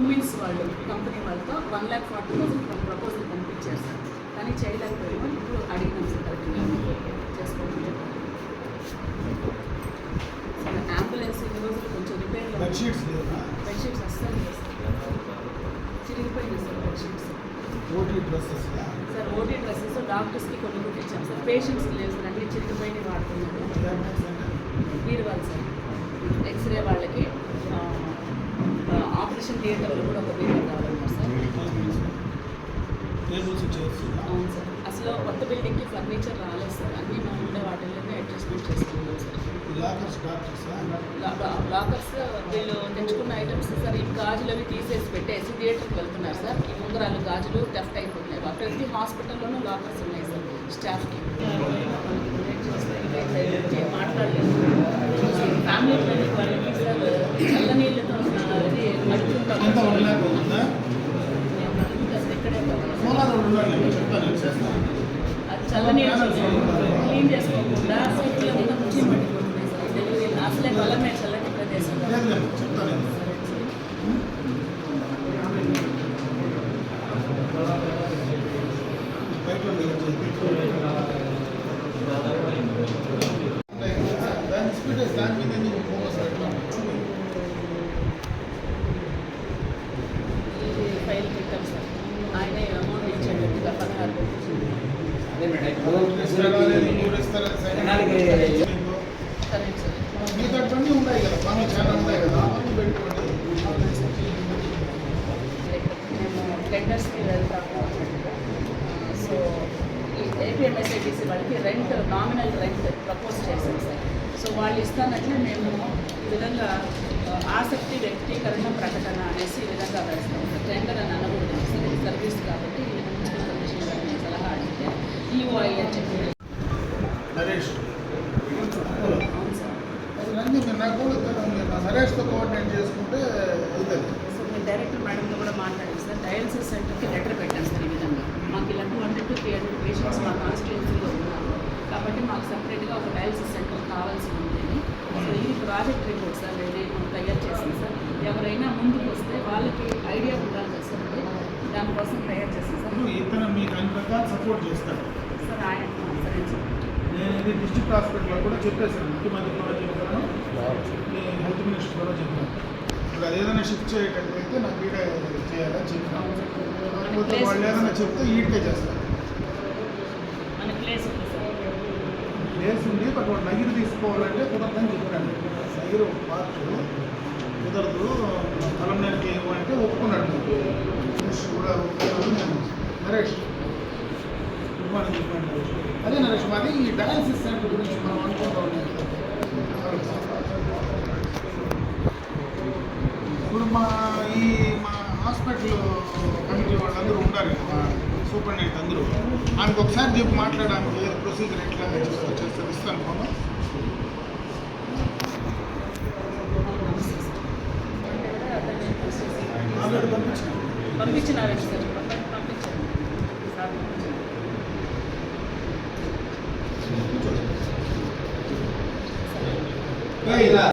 కుమ్మిన్స్ వాళ్ళు కంపెనీ వాళ్ళతో one lakh forty thousand proposal పంపించారు సార్. కానీ చేయలేకపోయాము ఇప్పుడు అడిగినాం సార్ కరెక్ట్గా. చెప్పారు సార్ అంబులెన్స్ ఈ రోజులు కొంచెం రిపేర్లో బెడ్షీట్స్ బెడ్షీట్స్ అస్సలు sir. చిరిగిపోయింది sir bedsheets OT dresses sir OT dresses డాక్టర్స్కి కొన్ని కుట్టించాం సార్. పేషెంట్స్కి లేవు సార్ అన్ని చిరిగిపోయినవి వాడుతున్నారు బీరువాల్ సార్ ఎక్స్రే వాళ్ళకి ఆపరేషన్ థియేటర్లో కూడా ఒక బీరువా కావాలన్నారు సార్. అవును సార్. అసలు కొత్త బిల్డింగ్కి ఫర్నిచర్ రాలేదు సార్. అన్నీ మనం ఉండే వాటిల్లోనే అడ్జస్ట్మెంట్ చేసుకున్నాం సార్. లాకర్స్ వీళ్ళు తెచ్చుకున్న ఐటమ్స్ సార్ ఈ గాజులు అవి తీసేసి పెట్టేసి థియేటర్కి వెళ్తున్నారు సార్. ఈ ఉంగరాలు గాజులు టెఫ్ట్ అయిపోతున్నాయి. ప్రతి హాస్పిటల్లోనూ లాకర్స్ ఉన్నాయి సార్ స్టాఫ్కి మాట్లాడలేదు. ఫ్యామిలీ ప్లానింగ్ వాళ్ళకి సార్ చల్ల నీళ్ళతో అది మడుతుంటాం ఎంత వన్ ల్యాక్ అవుతుందా ఇక్కడే సోలార్ చెప్తాను క్లీన్ చేసుకోకుండా సైకిల్ మీద అసలే బలమే ప్రదేశం దాని స్పీడ్ దాని మీద నీకు ఫోకస్ పెట్టాలి ఇది ఫైల్ పెట్టాం సార్ ఆయనే అమౌంట్ ఇచ్చాడు ఇంకా పదహారు అదే మేడం ఇప్పుడు ఇస్తారా లేదు, మూడు ఇస్తారా, సైన్ జనాలకి సరే సార్ మీ తప్పన్నీ ఉన్నాయి కదా పనులు చాలా ఉన్నాయి కదా అవన్నీ పెట్టుకోండి. మేము టెండర్స్కి వెళ్తాము సో ఈ ఏపీఎంఎస్ఐటీసీ వాళ్ళకి రెంట్ నామినల్ రెంట్ ప్రపోజ్ చేశాం సార్. సో వాళ్ళు ఇస్తానంటే మేము ఈ విధంగా ఆసక్తి వ్యక్తీకరణ ప్రకటన అనేసి ఈ విధంగా వేస్తాం. సార్ టెండర్ అని అనకూడదు సార్ సర్వీస్ కాబట్టి ఈ విధంగా కమిషన్ గారిని సలహా అడిగితే ఈఓఐ అని చెప్పి నరేష్ అవును సార్ అన్నీ మీరు నాకు మీరు నరేష్తో కోఆర్డినేట్ చేసుకుంటే అవుతుంది. సో మీ డైరెక్టర్ మేడంతో కూడా మాట్లాడాం సార్. డయాలసిస్ సెంటర్కి లెటర్ పెట్టాం సార్ ఈ విధంగా. మాకు ఇలా two hundred to three hundred patients మా కాన్స్టిట్యున్సీలో ఉన్నారు. కాబట్టి మాకు సపరేట్గా ఒక డయాలసిస్ సెంటర్ కావాల్సి ఉంది సో ఇది ప్రాజెక్ట్ రిపోర్ట్ సార్ నేను తయారు చేశాను సార్. ఎవరైనా ముందుకు వస్తే వాళ్ళకి ఐడియా ఉండాలి సార్ దానికోసం తయారు చేశాను సార్. ఇతను మీకు అన్ని ప్రకారం సపోర్ట్ చేస్తాడు. సార్ ఆయన సరే సార్ నేను ఇది డిస్ట్రిక్ట్ హాస్పిటల్లో కూడా చెప్పేశాను. ముఖ్యమంత్రి కూడా చెప్పాను మీ హెల్త్ మినిస్టర్ కూడా చెప్పాను ఇప్పుడు అది ఏదైనా షిఫ్ట్ చేయటట్లయితే నాకు ఈడే చేయాలని చెప్పినాను కాకపోతే వాళ్ళు ఏదైనా చెప్తే ఈడికే చేస్తారు. ప్లేస్ ఉంది బట్ వాడు నగిరి తీసుకోవాలంటే కుదరదని చెప్పాను. నగిరి ఒక పార్ట్ కుదరదు పొలం నేలకి ఇవ్వంటే ఒప్పుకున్నాడు. కూడా ఒప్పుకున్నాడు నేను నరేష్ గుడ్ మార్నింగ్ నరేష్ అదే నరేష్ మాది ఈ డయాలసిస్ సెంటర్ గురించి మనం అనుకుంటా ఉన్నాం ఇప్పుడు మా ఈ మా హాస్పిటల్ కమిటీ వాళ్ళందరూ మా సూపరింటెండెంట్ అందరూ. ఆయనకు ఒకసారి చెప్పి మాట్లాడడానికి ప్రొసీజర్ ఎట్లా చేస్తారు ఇస్తాను ఫోన్ పంపించినారు సార్ పంపించారు సార్ పంపించారు కూర్చోండి.